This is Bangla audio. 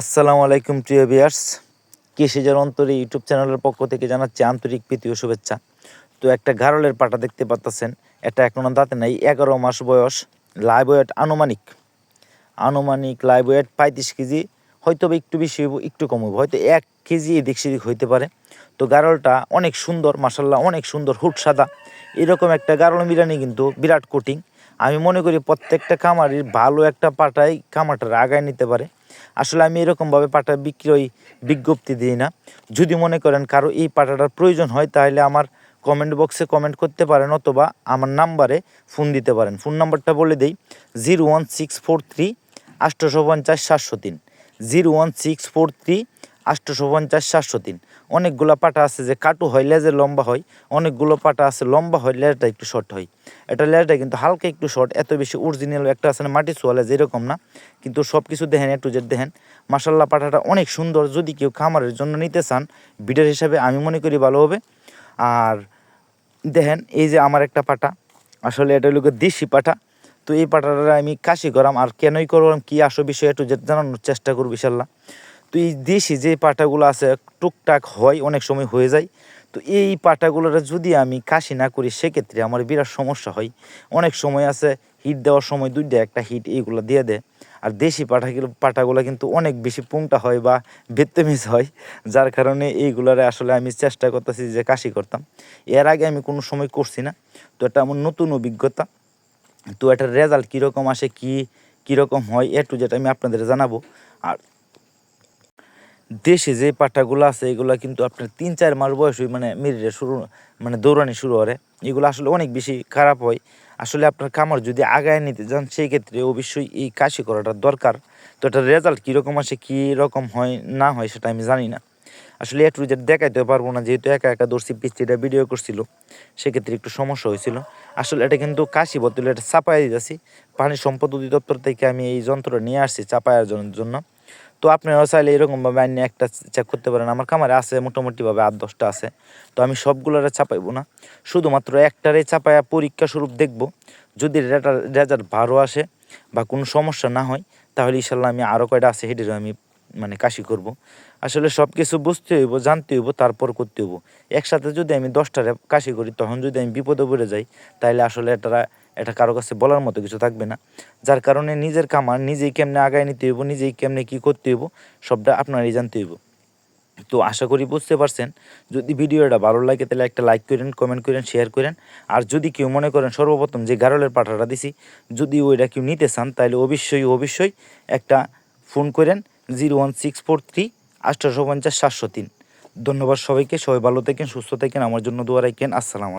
আসসালামু আলাইকুম, প্রিয় বিয়ার্স কৃষিজার অন্তরে ইউটিউব চ্যানেলের পক্ষ থেকে জানাচ্ছি আন্তরিক প্রীতি ও শুভেচ্ছা। তো একটা গারলের পাটা দেখতে পাচ্ছেন এটা এখনও দাঁতে নাই, এগারো মাস বয়স, লাইভ ওয়েট আনুমানিক। আনুমানিক লাইভ ওয়েট পঁয়ত্রিশ কেজি হয়তো একটু বেশি একটু কম হইব, হয়তো এক কেজি এদিক সেদিক হইতে পারে। তো গারলটা অনেক সুন্দর মাসাল্লাহ অনেক সুন্দর, হুট সাদা। এরকম একটা গারল বিরিয়ানি কিন্তু বিরাট কোটিং আমি মনে করি প্রত্যেকটা খামারির ভালো একটা পাটাই খামারটার আগায় নিতে পারে। আসলে আমি এরকমভাবে পাটা বিক্রয় বিজ্ঞপ্তি দিই না। যদি মনে করেন কারও এই পাটাটার প্রয়োজন হয়, তাহলে আমার কমেন্ট বক্সে কমেন্ট করতে পারেন অথবা আমার নাম্বারে ফোন দিতে পারেন। ফোন নাম্বারটা বলে দিই zero one six four three আষ্টশো পঞ্চাশ সাতশো তিন। Zero one six four three আষ্টশো পঞ্চাশ, সাতশো তিন। অনেকগুলো পাটা আছে যে কাটু হয় লেজে লম্বা হয়। অনেকগুলো পাটা আছে, লম্বা হয়, লেজটা একটু শর্ট হয়। এটা লেজটা কিন্তু হালকা একটু শর্ট এত বেশি অরিজিনাল একটা আছে না, মাটি সোয়ালে যেরকম না, কিন্তু সব কিছু দেখেন একটু যে দেখেন। মাসাল্লাহ পাটাটা অনেক সুন্দর। যদি কেউ খামারের জন্য নিতে চান বিডার হিসাবে আমি মনে করি ভালো হবে। আর দেখেন, এই যে আমার একটা পাটা, আসলে এটা হলো দেশি পাটা। তো এই পাটাটা আমি কাশি করাম, আর কেনই করলাম কী আসো বিষয়ে একটু জানানোর চেষ্টা করব ইনশাল্লাহ তো এই দেশি যে পাটাগুলো আছে, টুকটাক হয়, অনেক সময় হয়ে যায়। তো এই পাটাগুলোর যদি আমি কাশি না করি, সেক্ষেত্রে আমার বিরাট সমস্যা হয়। অনেক সময় আছে হিট দেওয়ার সময় দুইটা একটা হিট এইগুলো দিয়ে দেয়। আর দেশি পাটাগুলো পাটাগুলো কিন্তু অনেক বেশি পুংটা হয় বা বেত্তেমিস হয়, যার কারণে এইগুলারে আসলে আমি চেষ্টা করতেছি যে কাশি করতাম। এর আগে আমি কোনো সময় করছি না। তো এটা আমার নতুন অভিজ্ঞতা। তো এটার রেজাল্ট কীরকম আসে, কী, কীরকম হয়, এ টু যেটা আমি আপনাদের জানাব। আর দেশে যে পাটাগুলো আছে, এগুলো কিন্তু আপনার তিন, চার মাস বয়সে মানে মেরিয়ে শুরু মানে দৌড়ানি শুরু করে। এগুলো আসলে অনেক বেশি খারাপ হয়। আসলে আপনার কামড় যদি আগায় নিতে যান সেই ক্ষেত্রে অবশ্যই এই কাশি করাটা দরকার। তো এটার রেজাল্ট কীরকম আসে কী রকম হয়, না হয়, সেটা আমি জানি না। আসলে একটু যে দেখাইতে পারব না, যেহেতু একা একা দর্শি পিস্তিটা ভিডিও করছিল, সেক্ষেত্রে একটু সমস্যা হয়েছিল। আসলে এটা কিন্তু কাশি বোতলে এটা চাপাই দিতেছি। পানি সম্পদ অধিদপ্তর থেকে আমি এই যন্ত্রটা নিয়ে আসছি চাপাইয়ের জন্য। তো আপনারাও চাইলে এরকমভাবে আইনে একটা চেক করতে পারেন। আমার কামারে আছে, মোটামুটিভাবে আট, দশটা আছে। তো আমি সবগুলোরে চাপাইবো না। শুধুমাত্র একটারে চাপাইয়া পরীক্ষা স্বরূপ দেখব। যদি রেজাল্ট ভালো আসে বা কোনো সমস্যা না হয়, তাহলে ইনশাল্লাহ আমি আরও কয়টা আছে সেটিরও আমি মানে কাশি করব। আসলে সব কিছু বুঝতে হইব, জানতে হইব, তারপর করতে হইব। একসাথে যদি আমি দশটারে কাশি করি, তখন যদি আমি বিপদে পড়ে যাই তাহলে আসলে এটা এটা কারও কাছে বলার মতো কিছু থাকবে না। যার কারণে নিজের কামার নিজেই কেমনে আগায় নিতে হইব, নিজেই কেমনে কী করতে হইব, সবটা আপনারই জানতে হইব। তো আশা করি বুঝতে পারছেন। যদি ভিডিওটা ভালো লাগে তাহলে একটা লাইক করেন কমেন্ট করেন শেয়ার করেন। আর যদি কেউ মনে করেন সর্বপ্রথম যে গারলের পাঠাটা দিছি, যদি ওইটা কেউ নিতে চান তাহলে অবশ্যই অবশ্যই একটা ফোন করেন zero one six four three আঠারোশো পঞ্চাশ সাতশো তিন। ধন্যবাদ সবাইকে, সবাই ভালো থাকেন, সুস্থ থাকেন, আমার জন্য দোয়া রাখেন। আসসালাম